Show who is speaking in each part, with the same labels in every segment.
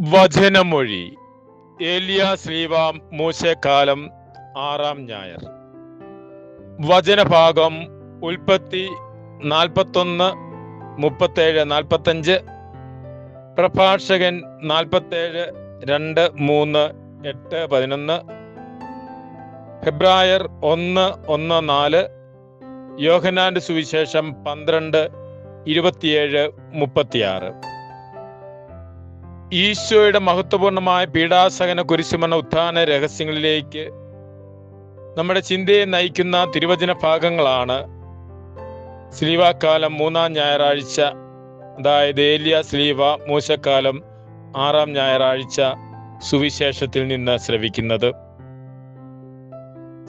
Speaker 1: വചനമൊഴി. ഏലിയ ശ്രീവാം മൂശക്കാലം ആറാം ഞായർ. വചനഭാഗം ഉൽപ്പത്തി നാൽപ്പത്തൊന്ന് മുപ്പത്തേഴ് നാൽപ്പത്തഞ്ച് പ്രഭാഷകൻ നാൽപ്പത്തേഴ് രണ്ട് മൂന്ന് എട്ട് പതിനൊന്ന് ഫെബ്രായർ ഒന്ന് ഒന്ന് നാല് യോഹനാന്റെ സുവിശേഷം പന്ത്രണ്ട് ഇരുപത്തിയേഴ് മുപ്പത്തിയാറ്. ഈശോയുടെ മഹത്വപൂർണമായ പീഡാസഹന കുരിശുമെന്ന ഉത്ഥാന രഹസ്യങ്ങളിലേക്ക് നമ്മുടെ ചിന്തയെ നയിക്കുന്ന തിരുവചന ഭാഗങ്ങളാണ് സ്ലീവാക്കാലം മൂന്നാം ഞായറാഴ്ച അതായത് ഏലിയ സ്ലീവ മൂശക്കാലം ആറാം ഞായറാഴ്ച സുവിശേഷത്തിൽ നിന്ന് ശ്രവിക്കുന്നത്.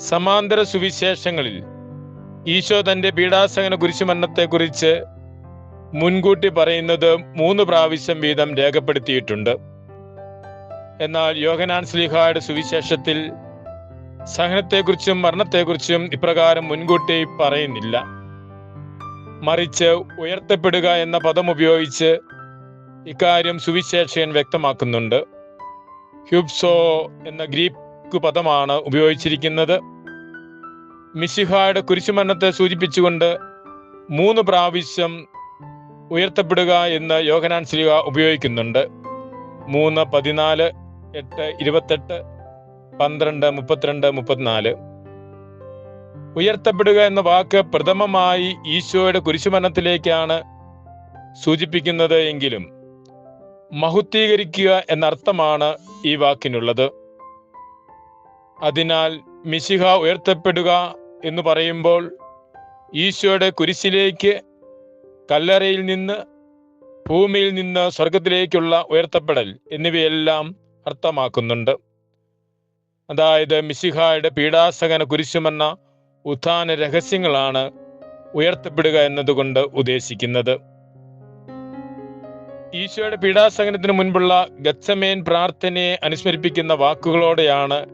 Speaker 1: സമാന്തര സുവിശേഷങ്ങളിൽ ഈശോ തന്റെ പീഡാസഹന കുരിശുമരണത്തെക്കുറിച്ച് മുൻകൂട്ടി പറയുന്നത് മൂന്ന് പ്രാവശ്യം വീതം രേഖപ്പെടുത്തിയിട്ടുണ്ട്. എന്നാൽ യോഹനാൻ സ്ലിഹായുടെ സുവിശേഷത്തിൽ സഹനത്തെക്കുറിച്ചും മരണത്തെക്കുറിച്ചും ഇപ്രകാരം മുൻകൂട്ടി പറയുന്നില്ല. മറിച്ച് ഉയർത്തപ്പെടുക എന്ന പദം ഉപയോഗിച്ച് ഇക്കാര്യം സുവിശേഷൻ വ്യക്തമാക്കുന്നുണ്ട്. ഹ്യൂബ്സോ എന്ന ഗ്രീക്ക് പദമാണ് ഉപയോഗിച്ചിരിക്കുന്നത്. മിശിഹായുടെ കുരിശുമരണത്തെ സൂചിപ്പിച്ചുകൊണ്ട് മൂന്ന് പ്രാവശ്യം ഉയർത്തപ്പെടുക എന്ന് യോഹനാൻ ശ്രീക ഉപയോഗിക്കുന്നുണ്ട്. മൂന്ന് പതിനാല് എട്ട് ഇരുപത്തെട്ട് പന്ത്രണ്ട് മുപ്പത്തിരണ്ട് മുപ്പത്തിനാല്. ഉയർത്തപ്പെടുക എന്ന വാക്ക് പ്രഥമമായി ഈശോയുടെ കുരിശുമരണത്തിലേക്കാണ് സൂചിപ്പിക്കുന്നത് എങ്കിലും മഹുദ്ധീകരിക്കുക എന്നർത്ഥമാണ് ഈ വാക്കിനുള്ളത്. അതിനാൽ മിശിഹ ഉയർത്തപ്പെടുക എന്ന് പറയുമ്പോൾ ഈശോയുടെ കുരിശിലേക്ക് കല്ലറയിൽ നിന്ന് ഭൂമിയിൽ നിന്ന് സ്വർഗത്തിലേക്കുള്ള ഉയർത്തപ്പെടൽ എന്നിവയെല്ലാം അർത്ഥമാക്കുന്നുണ്ട്. അതായത് മിശിഹായുടെ പീഡാസകന കുരിശുമെന്ന ഉത്ഥാന രഹസ്യങ്ങളാണ് ഉയർത്തപ്പെടുക എന്നതുകൊണ്ട് ഉദ്ദേശിക്കുന്നത്. ഈശോയുടെ പീഡാസകനത്തിന് മുൻപുള്ള ഗച്ചമേൻ പ്രാർത്ഥനയെ അനുസ്മരിപ്പിക്കുന്ന വാക്കുകളോടെയാണ്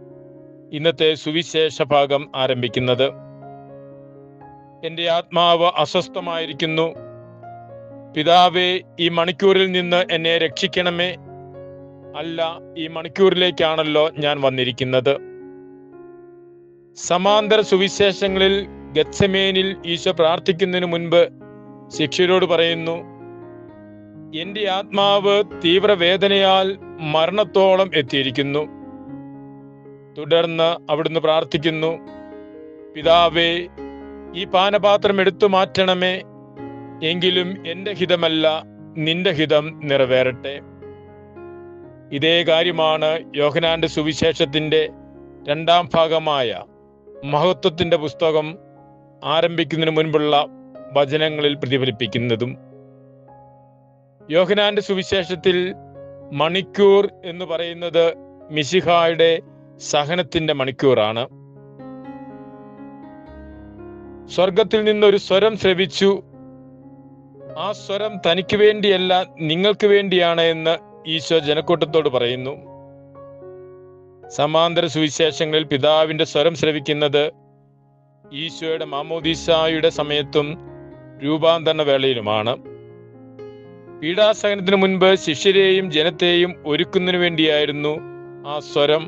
Speaker 1: ഇന്നത്തെ സുവിശേഷ ഭാഗം ആരംഭിക്കുന്നത്. എന്റെ ആത്മാവ് അസ്വസ്ഥമായിരിക്കുന്നു. പിതാവേ ഈ മണിക്കൂറിൽ നിന്ന് എന്നെ രക്ഷിക്കണമേ. അല്ല ഈ മണിക്കൂറിലേക്കാണല്ലോ ഞാൻ വന്നിരിക്കുന്നത്. സമാന്തര സുവിശേഷങ്ങളിൽ ഗത്സമേനിൽ ഈശോ പ്രാർത്ഥിക്കുന്നതിന് മുൻപ് ശിക്ഷരോട് പറയുന്നു എന്റെ ആത്മാവ് തീവ്രവേദനയാൽ മരണത്തോളം എത്തിയിരിക്കുന്നു. തുടർന്ന് അവിടുന്ന് പ്രാർത്ഥിക്കുന്നു പിതാവേ ഈ പാനപാത്രം എടുത്തു മാറ്റണമേ. എങ്കിലും എന്റെ ഹിതമല്ല നിന്റെ ഹിതം നിറവേറട്ടെ. ഇതേ കാര്യമാണ് യോഹനാന്റെ സുവിശേഷത്തിന്റെ രണ്ടാം ഭാഗമായ മഹത്വത്തിന്റെ പുസ്തകം ആരംഭിക്കുന്നതിന് മുൻപുള്ള വചനങ്ങളിൽ പ്രതിഫലിപ്പിക്കുന്നതും. യോഹനാന്റെ സുവിശേഷത്തിൽ മണിക്കൂർ എന്ന് പറയുന്നത് മിശിഹായുടെ സഹനത്തിന്റെ മണിക്കൂറാണ്. സ്വർഗത്തിൽ നിന്നൊരു സ്വരം ശ്രവിച്ചു ആ സ്വരം തനിക്ക് വേണ്ടിയല്ല നിങ്ങൾക്ക് വേണ്ടിയാണ് എന്ന് ഈശോ ജനക്കൂട്ടത്തോട് പറയുന്നു. സമാന്തര സുവിശേഷങ്ങളിൽ പിതാവിന്റെ സ്വരം ശ്രവിക്കുന്നത് ഈശോയുടെ മാമോദീസായുടെ സമയത്തും രൂപാന്തരണ വേളയിലുമാണ്. പീഡാസഹനത്തിന് മുൻപ് ശിഷ്യരെയും ജനത്തെയും ഒരുക്കുന്നതിനു വേണ്ടിയായിരുന്നു ആ സ്വരം.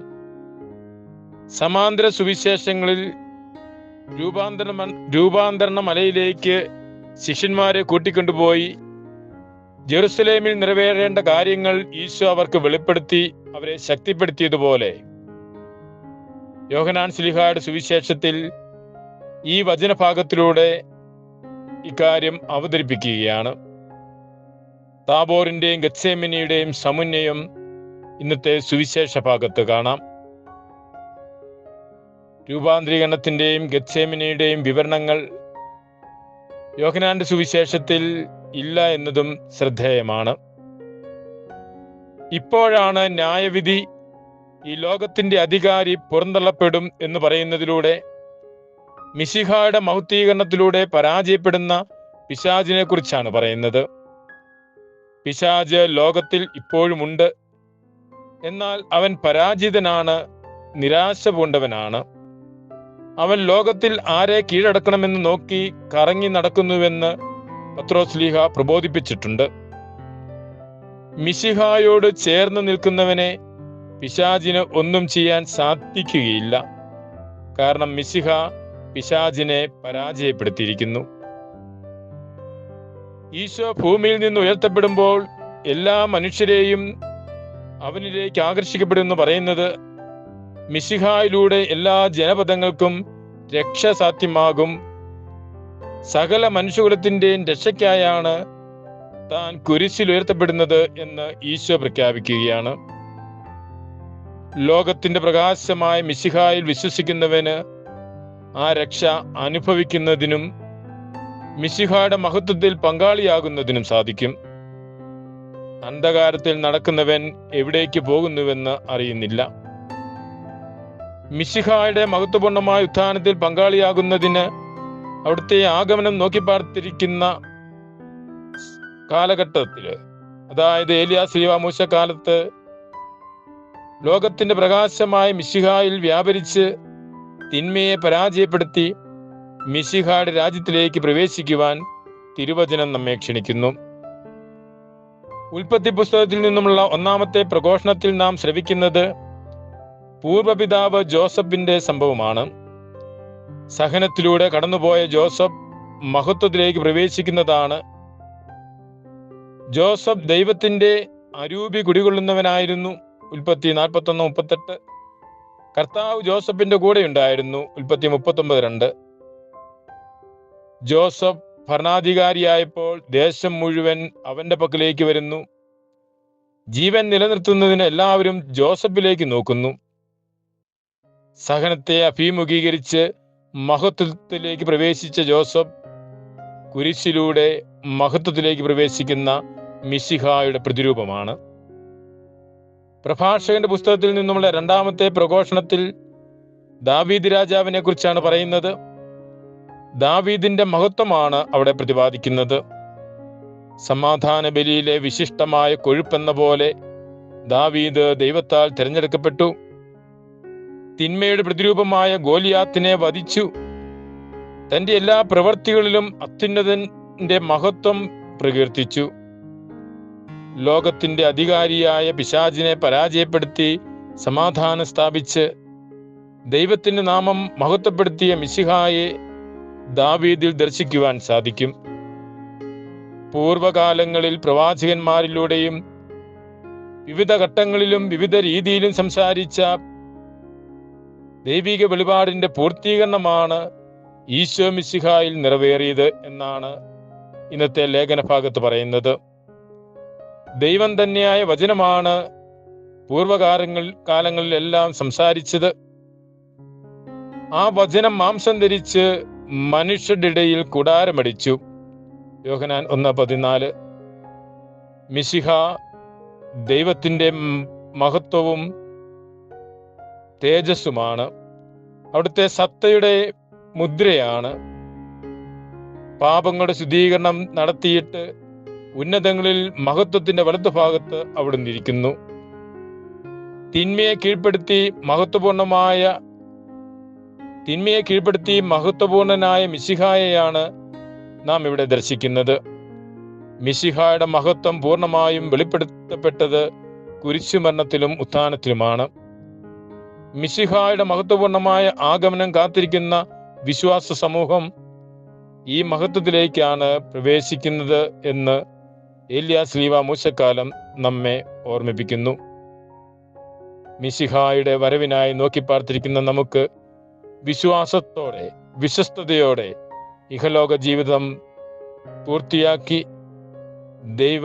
Speaker 1: സമാന്തര സുവിശേഷങ്ങളിൽ രൂപാന്തരണ രൂപാന്തരണ മലയിലേക്ക് ശിഷ്യന്മാരെ കൂട്ടിക്കൊണ്ടുപോയി. ജെറുസലേമിൽ നിറവേറേണ്ട കാര്യങ്ങൾ ഈശോ അവർക്ക് വെളിപ്പെടുത്തി അവരെ ശക്തിപ്പെടുത്തിയതുപോലെ. യോഹനാൻ സ്ലിഹായുടെ സുവിശേഷത്തിൽ ഈ വചനഭാഗത്തിലൂടെ ഇക്കാര്യം അവതരിപ്പിക്കുകയാണ്. താബോറിന്റെയും ഗത്സേമിനിയുടെയും സമുന്നയം ഇന്നത്തെ സുവിശേഷ ഭാഗത്ത് കാണാം. രൂപാന്തരീകരണത്തിന്റെയും ഗത്സേമിനിയുടെയും വിവരണങ്ങൾ യോഹനാന്റെ സുവിശേഷത്തിൽ ഇല്ല എന്നതും ശ്രദ്ധേയമാണ്. ഇപ്പോഴാണ് ന്യായവിധി ഈ ലോകത്തിന്റെ അധികാരി പുറന്തള്ളപ്പെടും എന്ന് പറയുന്നതിലൂടെ മിശിഹായുടെ മൗത്തീകരണത്തിലൂടെ പരാജയപ്പെടുന്ന പിശാജിനെ കുറിച്ചാണ് പറയുന്നത്. പിശാജ് ലോകത്തിൽ ഇപ്പോഴുമുണ്ട് എന്നാൽ അവൻ പരാജിതനാണ് നിരാശ പൂണ്ടവനാണ്. അവൻ ലോകത്തിൽ ആരെ കീഴടക്കണമെന്ന് നോക്കി കറങ്ങി നടക്കുന്നുവെന്ന് പത്രോസ്ലീഹ പ്രബോധിപ്പിച്ചിട്ടുണ്ട്. മിശിഹായോട് ചേർന്ന് നിൽക്കുന്നവനെ പിശാജിന് ഒന്നും ചെയ്യാൻ സാധിക്കുകയില്ല. കാരണം മിശിഹ പിശാജിനെ പരാജയപ്പെടുത്തിയിരിക്കുന്നു. ഈശോ ഭൂമിയിൽ നിന്ന് ഉയർത്തപ്പെടുമ്പോൾ എല്ലാ മനുഷ്യരെയും അവനിലേക്ക് ആകർഷിക്കപ്പെടുമെന്ന് പറയുന്നത് മിശിഹായിലൂടെ എല്ലാ ജനപദങ്ങൾക്കും രക്ഷ സാധ്യമാകും സകല മനുഷ്യകുലത്തിന്റെയും രക്ഷയ്ക്കായാണ് താൻ കുരിശിൽ ഉയർത്തപ്പെടുന്നത് എന്ന് ഈശോ പ്രഖ്യാപിക്കുകയാണ്. ലോകത്തിന്റെ പ്രകാശമായ മിശിഹായിൽ വിശ്വസിക്കുന്നവന് ആ രക്ഷ അനുഭവിക്കുന്നതിനും മിശിഹായുടെ മഹത്വത്തിൽ പങ്കാളിയാകുന്നതിനും സാധിക്കും. അന്ധകാരത്തിൽ നടക്കുന്നവൻ എവിടേക്ക് പോകുന്നുവെന്ന് അറിയുന്നില്ല. മിശിഹായുടെ മഹത്വപൂർണമായ ഉത്ഥാനത്തിൽ പങ്കാളിയാകുന്നതിന് അവിടുത്തെ ആഗമനം നോക്കി പാർത്തിരിക്കുന്ന കാലഘട്ടത്തിൽ അതായത് ഏലിയാ ശ്രീവാമൂശ കാലത്ത് ലോകത്തിന്റെ പ്രകാശമായ മിശിഹായിൽ വ്യാപരിച്ച് തിന്മയെ പരാജയപ്പെടുത്തി മിശിഹായുടെ രാജ്യത്തിലേക്ക് പ്രവേശിക്കുവാൻ തിരുവചനം നമ്മെ ക്ഷണിക്കുന്നു. ഉൽപ്പത്തി പുസ്തകത്തിൽ നിന്നുമുള്ള ഒന്നാമത്തെ പ്രഘോഷണത്തിൽ നാം ശ്രവിക്കുന്നത് പൂർവപിതാവ് ജോസഫിന്റെ സംഭവമാണ്. സഹനത്തിലൂടെ കടന്നുപോയ ജോസഫ് മഹത്വത്തിലേക്ക് പ്രവേശിക്കുന്നതാണ്. ജോസഫ് ദൈവത്തിന്റെ അരൂപി കുടികൊള്ളുന്നവനായിരുന്നു. ഉൽപ്പത്തി നാൽപ്പത്തൊന്ന് മുപ്പത്തെട്ട്. കർത്താവ് ജോസഫിന്റെ കൂടെ ഉണ്ടായിരുന്നു. ഉൽപ്പത്തി മുപ്പത്തൊമ്പത് രണ്ട്. ജോസഫ് ഭരണാധികാരിയായപ്പോൾ ദേശം മുഴുവൻ അവന്റെ പക്കലേക്ക് വരുന്നു. ജീവൻ നിലനിർത്തുന്നതിന് എല്ലാവരും ജോസഫിലേക്ക് നോക്കുന്നു. സഹനത്തെ അഭിമുഖീകരിച്ച് മഹത്വത്തിലേക്ക് പ്രവേശിച്ച ജോസഫ് കുരിശിലൂടെ മഹത്വത്തിലേക്ക് പ്രവേശിക്കുന്ന മിശിഹായുടെ പ്രതിരൂപമാണ്. പ്രഭാഷകന്റെ പുസ്തകത്തിൽ നിന്നുമുള്ള രണ്ടാമത്തെ പ്രഘോഷണത്തിൽ ദാവീദ് രാജാവിനെ കുറിച്ചാണ് പറയുന്നത്. ദാവീദിന്റെ മഹത്വമാണ് അവിടെ പ്രതിപാദിക്കുന്നത്. സമാധാന ബലിയിലെ വിശിഷ്ടമായ കൊഴുപ്പെന്ന പോലെ ദാവീദ് ദൈവത്താൽ തിരഞ്ഞെടുക്കപ്പെട്ടു. തിന്മയുടെ പ്രതിരൂപമായ ഗോലിയാത്തിനെ വധിച്ചു. തന്റെ എല്ലാ പ്രവർത്തികളിലും അത്യുന്നതന്റെ മഹത്വം പ്രകീർത്തിച്ചു. ലോകത്തിന്റെ അധികാരിയായ പിശാചിനെ പരാജയപ്പെടുത്തി സമാധാനം സ്ഥാപിച്ച് ദൈവത്തിന്റെ നാമം മഹത്വപ്പെടുത്തിയ മിശിഹായെ ദാവീദിൽ ദർശിക്കുവാൻ സാധിക്കും. പൂർവകാലങ്ങളിൽ പ്രവാചകന്മാരിലൂടെയും വിവിധ ഘട്ടങ്ങളിലും വിവിധ രീതിയിലും സംസാരിച്ച ദൈവിക വെളിപാടിന്റെ പൂർത്തീകരണമാണ് ഈശോ മിശിഹായിൽ നിറവേറിയത് എന്നാണ് ഇന്നത്തെ ലേഖനഭാഗത്ത് പറയുന്നത്. ദൈവം തന്നെയായ വചനമാണ് പൂർവകാലങ്ങൾ കാലങ്ങളിലെല്ലാം സംസാരിച്ചത്. ആ വചനം മാംസം ധരിച്ച് മനുഷ്യരുടെ ഇടയിൽ കുടാരമടിച്ചു. യോഹനാൻ ഒന്ന് പതിനാല്. മിശിഹ ദൈവത്തിന്റെ മഹത്വവും തേജസ്സുമാണ്. അവിടുത്തെ സത്തയുടെ മുദ്രയാണ്. പാപങ്ങളുടെ ശുദ്ധീകരണം നടത്തിയിട്ട് ഉന്നതങ്ങളിൽ മഹത്വത്തിന്റെ വലതുഭാഗത്ത് അവിടുന്ന് ഇരിക്കുന്നു. തിന്മയെ കീഴ്പ്പെടുത്തി മഹത്വപൂർണമായ തിന്മയെ കീഴ്പ്പെടുത്തി മഹത്വപൂർണനായ മിശിഹായയാണ് നാം ഇവിടെ ദർശിക്കുന്നത്. മിശിഹായുടെ മഹത്വം പൂർണമായും വെളിപ്പെടുത്തപ്പെട്ടത് കുരിശുമരണത്തിലും ഉത്ഥാനത്തിലുമാണ്. മിശിഹായുടെ മഹത്വപൂർണമായ ആഗമനം കാത്തിരിക്കുന്ന വിശ്വാസ സമൂഹം ഈ മഹത്വത്തിലേക്കാണ് പ്രവേശിക്കുന്നത് എന്ന് ഏലിയ ശ്രീവ മൂശക്കാലം നമ്മെ ഓർമ്മിപ്പിക്കുന്നു. മിശിഹായുടെ വരവിനായി നോക്കി പാർത്തിരിക്കുന്ന നമുക്ക് വിശ്വാസത്തോടെ വിശ്വസ്തയോടെ ഇഹലോക ജീവിതം പൂർത്തിയാക്കി ദൈവ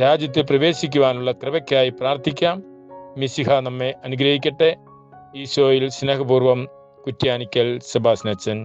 Speaker 1: രാജ്യത്തെ പ്രവേശിക്കുവാനുള്ള കൃപയ്ക്കായി പ്രാർത്ഥിക്കാം. മിശിഹ നമ്മെ അനുഗ്രഹിക്കട്ടെ. ഈശോയിൽ സ്നേഹപൂർവം കുറ്റ്യാനിക്കൽ സെബാസ്നച്ചൻ